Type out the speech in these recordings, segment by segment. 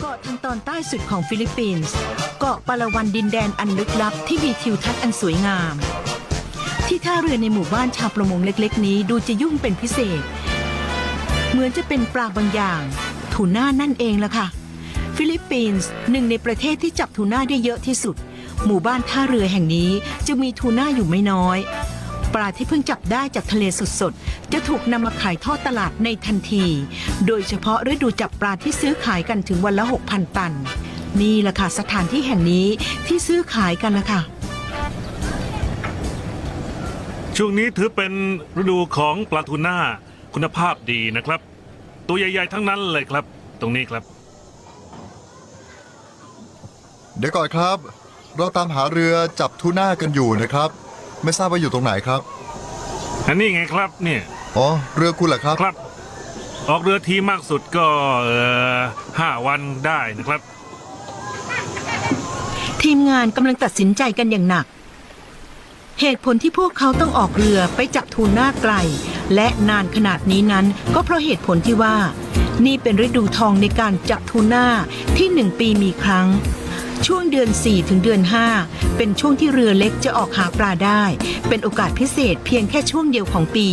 เกาะทางตอนใต้สุดของฟิลิปปินส์เกาะปาละวันดินแดนอันลึกลับที่มีทิวทัศน์อันสวยงาม ที่ท่าเรือในหมู่บ้านชาวประมงเล็กๆ นี้ดูจะยุ่งเป็นพิเศษ เหมือนจะเป็นปลาบางอย่างทูน่านั่นเองล่ะค่ะ ฟิลิปปินส์หนึ่งในประเทศที่จับทูน่าได้เยอะที่สุด หมู่บ้านท่าเรือแห่งนี้จะมีทูน่าอยู่ไม่น้อย ปลาที่เพิ่งจับได้จากทะเลสดๆ จะถูกนำมาขายทอดตลาดในทันที โดยเฉพาะฤดูจับปลาที่ซื้อขายกันถึงวันละ 6,000 ตัน นี่แหละค่ะสถานที่แห่งนี้ที่ซื้อขายกันละค่ะ ช่วงนี้ถือเป็นฤดูของปลาทูน่าคุณภาพดีนะครับ ตัวใหญ่ๆทั้งนั้นเลยครับ ตรงนี้ครับ เดี๋ยวก่อนครับ เราตามหาเรือจับทูน่ากันอยู่นะครับ ไม่ทราบว่าอยู่ตรงไหนครับ อันนี้ไงครับเนี่ยอ๋อ เรือคุณเหรอครับ ครับ ออกเรือทีมากสุดก็เอ่อห้าวันได้นะครับ ทีมงานกำลังตัดสินใจกันอย่างหนัก เหตุผลที่พวกเขาต้องออกเรือไปจับทูน่าไกล และนานขนาดนี้นั้นก็เพราะเหตุผลที่ว่า นี่เป็นฤดูทองในการจับทูน่าที่หนึ่งปีมีครั้ง ช่วงเดือน 4 ถึงเดือน 5 เป็นช่วงที่เรือเล็กจะออกหาปลาได้ เป็นโอกาสพิเศษเพียงแค่ช่วงเดียวของปี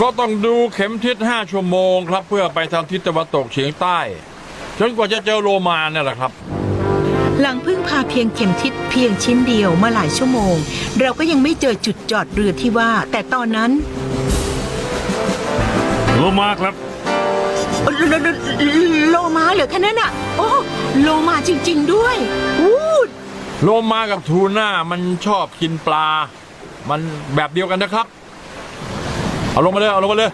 ก็ต้องดูเข็มทิศ 5 ชั่วโมงครับเพื่อไปทางทิศตะวันตกเฉียงใต้จนกว่าจะเจอโรมาเนี่ยแหละครับหลังพึ่งพาเพียงเข็มทิศเพียงชิ้นเดียวมาหลายชั่วโมง เราก็ยังไม่เจอจุดจอดเรือที่ว่า แต่ตอนนั้น โลมาครับ โลโลโลโลมาเหรอคะนั่นอะ โอ้โลมาจริง ๆ ด้วยวูดโรมากับทูน่ามันชอบกินปลา มันแบบเดียวกันนะครับ เอาลงมาเลยเอาลงมาเลย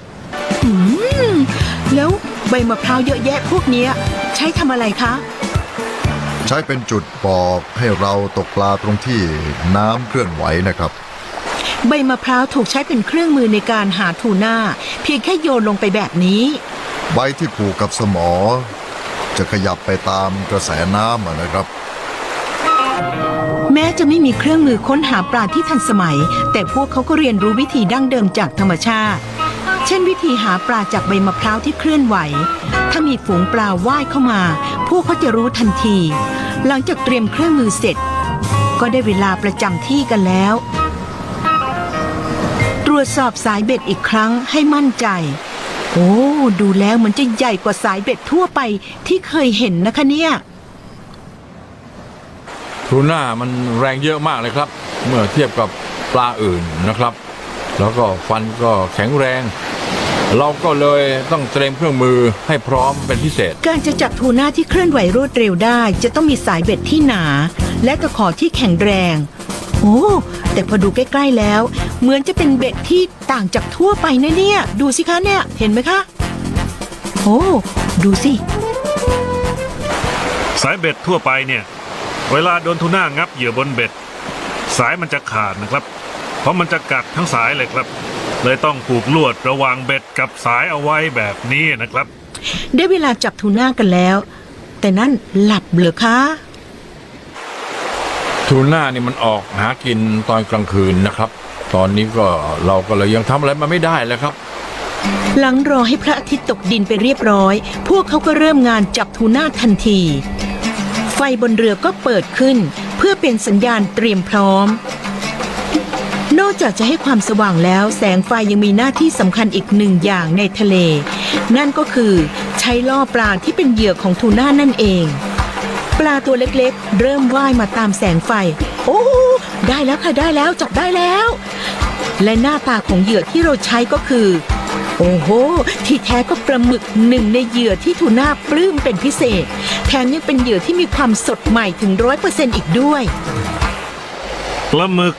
อืมแล้วใบมะพร้าวเยอะแยะพวกเนี้ย ใช้ทำอะไรคะ ใช้เป็นจุดบอกให้เราตกปลาตรงที่น้ำเคลื่อนไหวนะครับ ใบมะพร้าวถูกใช้เป็นเครื่องมือในการหาทูน่าเพียงแค่โยนลงไปแบบนี้ ใบที่ผูกกับสมอ จะขยับไปตามกระแสน้ำนะครับ แม้จะไม่มีเครื่องมือค้นหาปลาที่ทันสมัย แต่พวกเขาก็เรียนรู้วิธีดั้งเดิมจากธรรมชาติ เช่นวิธีหาปลาจากใบมะพร้าวที่เคลื่อนไหว ถ้ามีฝูงปลาว่ายเข้ามา พวกเขาจะรู้ทันที หลังจากเตรียมเครื่องมือเสร็จ ก็ได้เวลาประจำที่กันแล้ว ตรวจสอบสายเบ็ดอีกครั้งให้มั่นใจ โอ้ ดูแล้วมันจะใหญ่กว่าสายเบ็ดทั่วไปที่เคยเห็นนะคะเนี่ยทูน่ามันแรงเยอะมากเลยครับ เมื่อเทียบกับปลาอื่นนะครับ แล้วก็ฟันก็แข็งแรง เราก็เลยต้องเตรียมเครื่องมือให้พร้อมเป็นพิเศษ การจะจับทูน่าที่เคลื่อนไหวรวดเร็วได้ จะต้องมีสายเบ็ดที่หนา และตะขอที่แข็งแรงโอ้ แต่พอดูใกล้ๆแล้ว เหมือนจะเป็นเบ็ดที่ต่างจากทั่วไปนะเนี่ย ดูสิคะเนี่ย เห็นไหมคะ โอ้ ดูสิ สายเบ็ดทั่วไปเนี่ย เวลาโดนทูน่างับเหยื่อบนเบ็ด สายมันจะขาดนะครับ เพราะมันจะกัดทั้งสายเลยครับ เลยต้องผูกลวดระหว่างเบ็ดกับสายเอาไว้แบบนี้นะครับ ได้เวลาจับทูน่ากันแล้ว แต่นั่นหลับเหรอคะ ทูน่านี่มันออกหากินตอนกลางคืนนะครับ ตอนนี้ก็เราก็เลยยังทำอะไรมาไม่ได้เลยครับ หลังรอให้พระอาทิตย์ตกดินไปเรียบร้อย พวกเขาก็เริ่มงานจับทูน่าทันที ไฟบนเรือก็เปิดขึ้น เพื่อเป็นสัญญาณเตรียมพร้อม นอกจากจะให้ความสว่างแล้ว แสงไฟยังมีหน้าที่สำคัญอีกหนึ่งอย่างในทะเล นั่นก็คือใช้ล่อปลาที่เป็นเหยื่อของทูน่านั่นเอง ปลาตัวเล็กๆ เริ่มว่ายมาตามแสงไฟ โอ้ ได้แล้วค่ะได้แล้วจับได้แล้ว และหน้าตาของเหยื่อที่เราใช้ก็คือ โอ้โห ที่แท้ก็ปลาหมึกหนึ่งในเหยื่อที่ทูน่าปลื้มเป็นพิเศษ แถมยังเป็นเหยื่อที่มีความสดใหม่ถึงร้อยเปอร์เซ็นต์อีกด้วย ปลาหมึก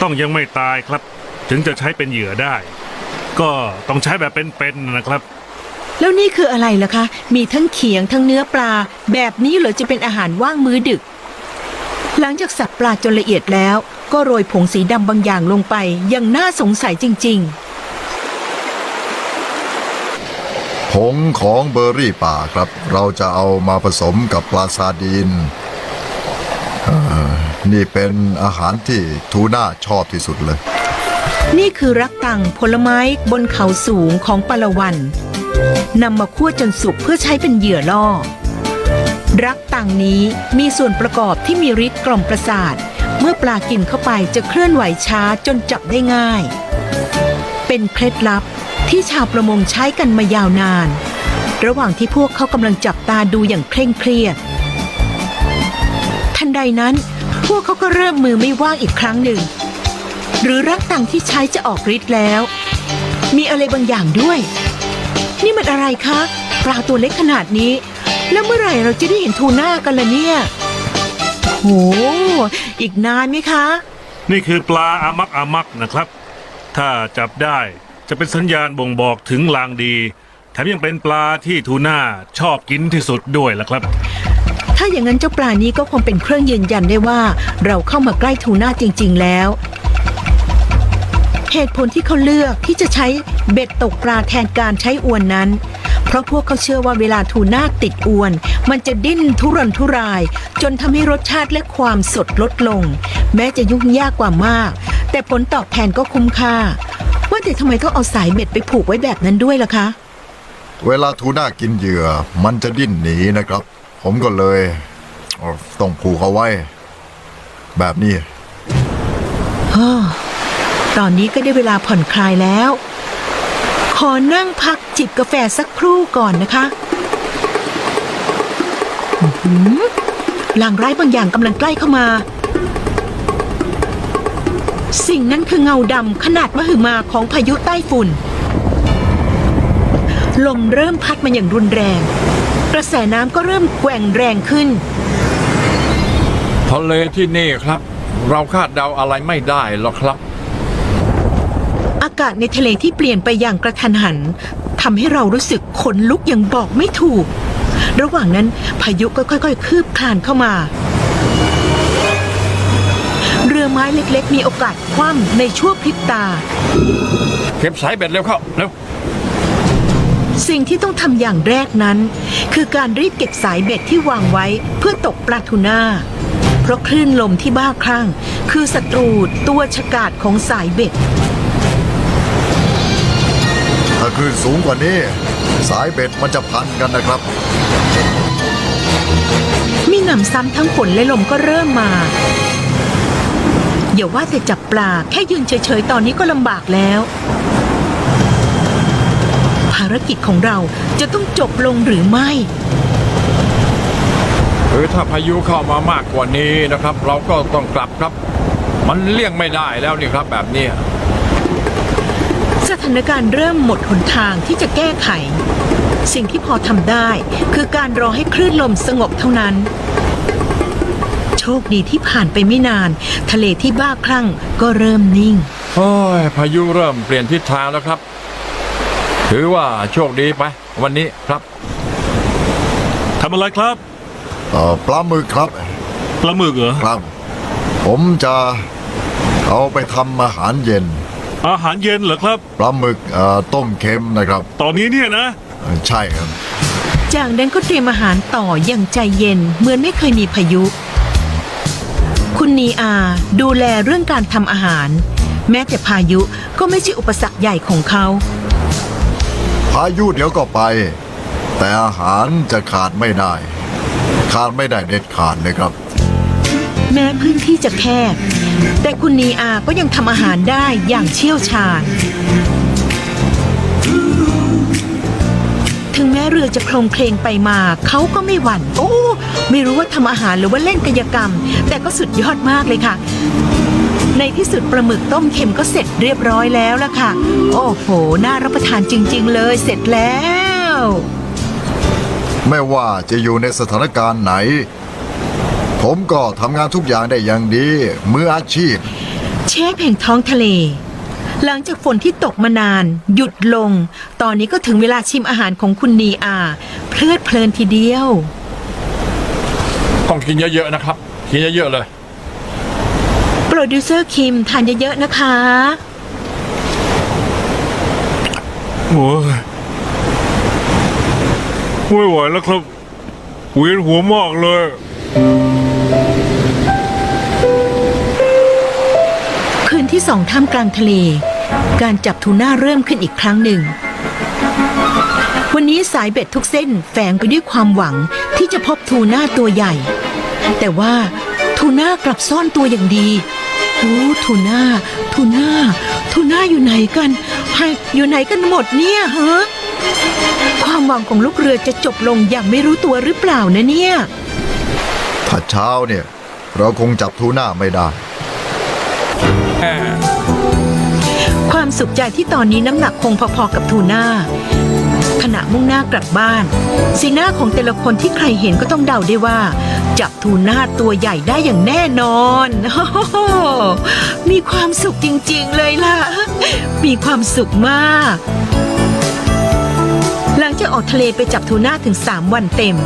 ต้องยังไม่ตายครับ ถึงจะใช้เป็นเหยื่อได้ ก็ต้องใช้แบบเป็นๆนะครับ แล้วนี่คืออะไรล่ะคะ มีทั้งเขียงทั้งเนื้อปลา แบบนี้เหรอจะเป็นอาหารว่างมื้อดึก หลังจากสับปลาจนละเอียดแล้ว ก็โรยผงสีดำบางอย่างลงไปอยังน่าสงสัยจริงๆผงของเบอร์รี่ป่าครับ เราจะเอามาผสมกับปลาซาดีนเอ่อนี่เป็นอาหารที่ทูน่าชอบที่สุดเลยนี่คือรักตังผลไม้บนเขาสูงของปาละวัน นำมาคั่วจนสุกเพื่อใช้เป็นเหยื่อล่อ รักตังนี้มีส่วนประกอบที่มีฤทธิ์กล่อมประสาท เมื่อปลากินเข้าไปจะเคลื่อนไหวช้าจนจับได้ง่าย เป็นเคล็ดลับที่ชาวประมงใช้กันมายาวนาน ระหว่างที่พวกเขากำลังจับตาดูอย่างเคร่งเครียด ทันใดนั้น พวกเขาก็เริ่มมือไม่ว่างอีกครั้งหนึ่ง หรือรักตังที่ใช้จะออกฤทธิ์แล้ว มีอะไรบางอย่างด้วย นี่มันอะไรคะปลาตัวเล็กขนาดนี้ แล้วเมื่อไหร่เราจะได้เห็นทูน่ากันล่ะเนี่ยโหอีกนานไหมคะ นี่คือปลาอามักอามักนะครับ ถ้าจับได้จะเป็นสัญญาณบ่งบอกถึงลางดีแถมยังเป็นปลาที่ทูน่าชอบกินที่สุดด้วยล่ะครับ ถ้าอย่างนั้นเจ้าปลานี้ก็คงเป็นเครื่องยืนยันได้ว่า เราเข้ามาใกล้ทูน่าจริง ๆ แล้ว เหตุผลที่เขาเลือกที่จะใช้เบ็ดตกปลาแทนการใช้อวนนั้น เพราะพวกเขาเชื่อว่าเวลาทูน่าติดอวน มันจะดิ้นทุรนทุราย จนทำให้รสชาติและความสดลดลง แม้จะยุ่งยากกว่ามาก แต่ผลตอบแทนก็คุ้มค่า ว่าแต่ทำไมต้องเอาสายเบ็ดไปผูกไว้แบบนั้นด้วยล่ะคะ เวลาทูน่ากินเหยื่อ มันจะดิ้นหนีนะครับ ผมก็เลยเอาต้องผูกเอาไว้ แบบนี้ อ้อ ตอนนี้ก็ได้เวลาผ่อนคลายแล้ว ขอนั่งพักจิบกาแฟสักครู่ก่อนนะคะหือลางร้ายบางอย่างกำลังใกล้เข้ามา สิ่งนั้นคือเงาดำขนาดมหึมาของพายุใต้ฝุ่น ลมเริ่มพัดมาอย่างรุนแรง กระแสน้ำก็เริ่มแกว่งแรงขึ้น ทะเลที่นี่ครับ เราคาดเดาอะไรไม่ได้หรอกครับ อากาศในทะเลที่เปลี่ยนไปอย่างกระทันหันทำให้เรารู้สึกขนลุกอย่างบอกไม่ถูก ระหว่างนั้นพายุก็ค่อย ๆ คืบคลานเข้ามา เรือไม้เล็ก ๆ มีโอกาสคว่ำในชั่วพริบตา เก็บสายเบ็ดเร็วเข้าเร็วสิ่งที่ต้องทำอย่างแรกนั้น คือการรีบเก็บสายเบ็ดที่วางไว้เพื่อตกปลาทูน่าเพราะคลื่นลมที่บ้าคลั่ง คือศัตรูตัวฉกาจของสายเบ็ดถ้า คลื่นสูงกว่านี้ สายเบ็ดมันจะพันกันนะครับ มีหนำซ้ำทั้งฝนและลมก็เริ่มมา อย่าว่าแต่จับปลาแค่ยืนเฉยๆ ตอนนี้ก็ลำบากแล้ว ภารกิจของเราจะต้องจบลงหรือไม่คือถ้าพายุเข้ามามากกว่านี้นะครับ เราก็ต้องกลับครับ มันเลี่ยงไม่ได้แล้วนี่ครับแบบนี้ สถานการณ์เริ่มหมดหนทางที่จะแก้ไข สิ่งที่พอทำได้คือการรอให้คลื่นลมสงบเท่านั้น โชคดีที่ผ่านไปไม่นาน ทะเลที่บ้าคลั่งก็เริ่มนิ่ง โอ้ย พายุเริ่มเปลี่ยนทิศทางแล้วครับ ถือว่าโชคดีไป วันนี้ครับทำอะไรครับเอ่อปลาหมึกครับปลาหมึกเหรอครับ ผมจะเอาไปทำอาหารเย็น อาหารเย็นเหรอครับ ปลาหมึกเอ่อต้มเค็มนะครับตอนนี้เนี่ยนะ เอ่อใช่ครับ จากนั้นก็เตรียมอาหารต่ออย่างใจเย็นเหมือนไม่เคยมีพายุ คุณนีอาดูแลเรื่องการทำอาหาร แม้แต่พายุก็ไม่ใช่อุปสรรคใหญ่ของเขา พายุเดี๋ยวก็ไป แต่อาหารจะขาดไม่ได้ ขาดไม่ได้เด็ดขาดเลยครับ แม้พื้นที่จะแคบ แต่คุณนีอาก็ยังทำอาหารได้อย่างเชี่ยวชาญ ถึงแม้เรือจะโคลงเคลงไปมา เขาก็ไม่หวั่น โอ้ ไม่รู้ว่าทำอาหารหรือว่าเล่นกายกรรม แต่ก็สุดยอดมากเลยค่ะ ในที่สุดปลาหมึกต้มเค็มก็เสร็จเรียบร้อยแล้วล่ะค่ะ โอ้โห น่ารับประทานจริง ๆ เลย เสร็จแล้ว ไม่ว่าจะอยู่ในสถานการณ์ไหน ผมก็ทำงานทุกอย่างได้อย่างดีมืออาชีพ เชฟแห่งท้องทะเล หลังจากฝนที่ตกมานาน หยุดลง ตอนนี้ก็ถึงเวลาชิมอาหารของคุณนีอา เพลิดเพลินทีเดียว ต้องกินเยอะๆนะครับ กินเยอะๆเลย โปรดิวเซอร์คิมทานเยอะๆนะคะ โอ้ยไม่ไหวแล้วครับ เวียนหัวมากเลย คืนที่สองท่ามกลางทะเล การจับทูน่าเริ่มขึ้นอีกครั้งหนึ่ง วันนี้สายเบ็ดทุกเส้นแฝงไปด้วยความหวังที่จะพบทูน่าตัวใหญ่ แต่ว่าทูน่ากลับซ่อนตัวอย่างดีโอ้ทูน่าทูน่าทูน่าอยู่ไหนกันอยู่ไหนกันหมดเนี่ยฮะความหวังของลูกเรือจะจบลงอย่างไม่รู้ตัวหรือเปล่านะเนี่ย ถ้าเช้าเนี่ย เราคงจับทูน่าไม่ได้ ความสุขใจที่ตอนนี้น้ำหนักคงพอๆกับทูน่าขณะมุ่งหน้ากลับบ้าน สีหน้าของแต่ละคนที่ใครเห็นก็ต้องเดาได้ว่า จับทูน่าตัวใหญ่ได้อย่างแน่นอนโอ้โหมีความสุขจริงๆเลยล่ะ มีความสุขมาก หลังจากออกทะเลไปจับทูน่าถึง 3 วันเต็ม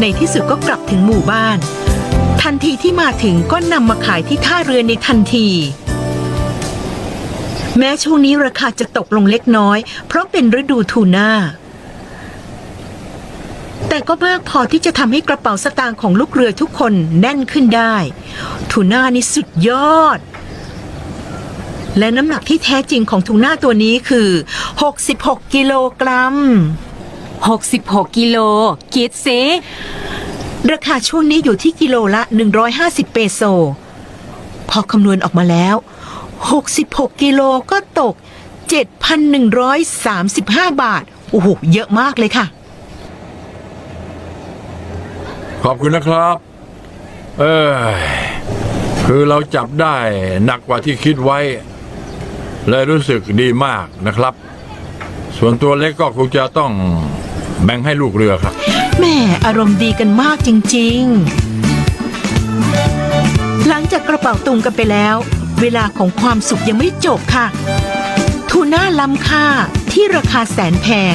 ในที่สุดก็กลับถึงหมู่บ้าน ทันทีที่มาถึงก็นำมาขายที่ท่าเรือในทันที แม้ช่วงนี้ราคาจะตกลงเล็กน้อย เพราะเป็นฤดูทูน่า แต่ก็มากพอที่จะทำให้กระเป๋าสตางค์ของลูกเรือทุกคนแน่นขึ้นได้ ทูน่านี่สุดยอด และน้ำหนักที่แท้จริงของทูน่าตัวนี้คือ 66 กิโลกรัม 66 กิโลคิดสิราคาช่วงนี้อยู่ที่กิโลละ 150 เปโซ พอคำนวณออกมาแล้ว 66 กิโลก็ตก 7,135 บาท โอ้โห เยอะมากเลยค่ะ ขอบคุณนะครับ เออคือเราจับได้หนักกว่าที่คิดไว้ เลยรู้สึกดีมากนะครับ ส่วนตัวเล็กก็คงจะต้องแบ่งให้ลูกเรือครับ แม่อารมณ์ดีกันมากจริง ๆ หลังจากกระเป๋าตุงกันไปแล้ว เวลาของความสุขยังไม่จบค่ะ ทูน่าล้ำค่าที่ราคาแสนแพง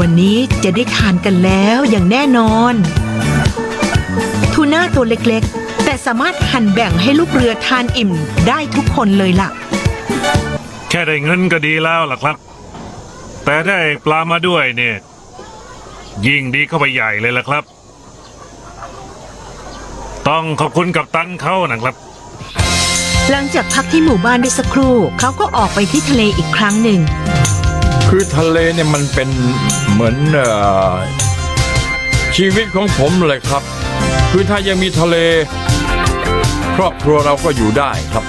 วันนี้จะได้ทานกันแล้วอย่างแน่นอน ทูน่าตัวเล็กๆ แต่สามารถหั่นแบ่งให้ลูกเรือทานอิ่มได้ทุกคนเลยล่ะ แค่ได้เงินก็ดีแล้วล่ะครับ แต่ได้ปลามาด้วยเนี่ย ยิ่งดีเข้าไปใหญ่เลยล่ะครับ ต้องขอบคุณกับตันเขานะครับ หลังจากพักที่หมู่บ้านได้สักครู่ เขาก็ออกไปที่ทะเลอีกครั้งหนึ่ง คือทะเลเนี่ยมันเป็นเหมือนเออชีวิตของผมเลยครับ คือถ้ายังมีทะเล ครอบครัวเราก็อยู่ได้ครับ